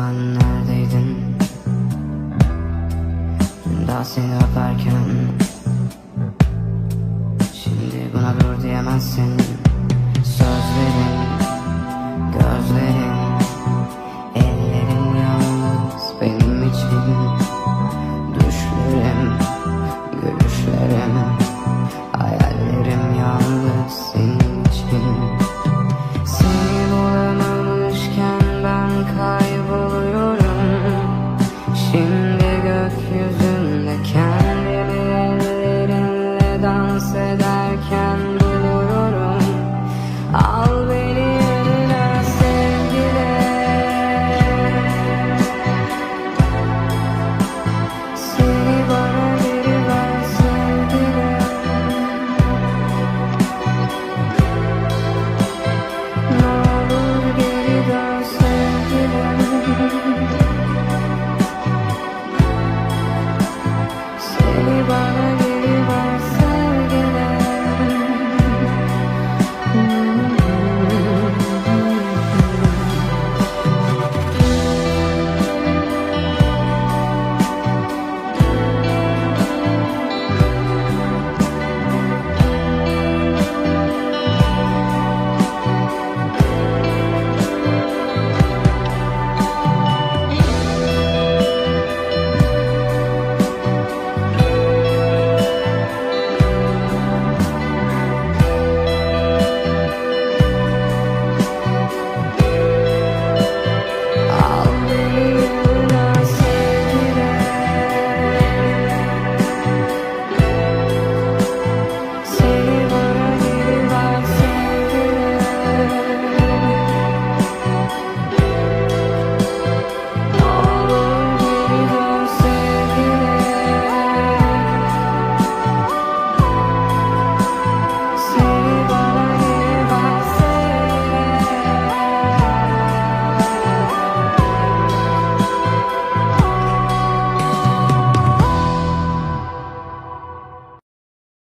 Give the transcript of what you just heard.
zaman neredeydin? Daha seni öperken Şimdi buna dur diyemezsin. Söz verin.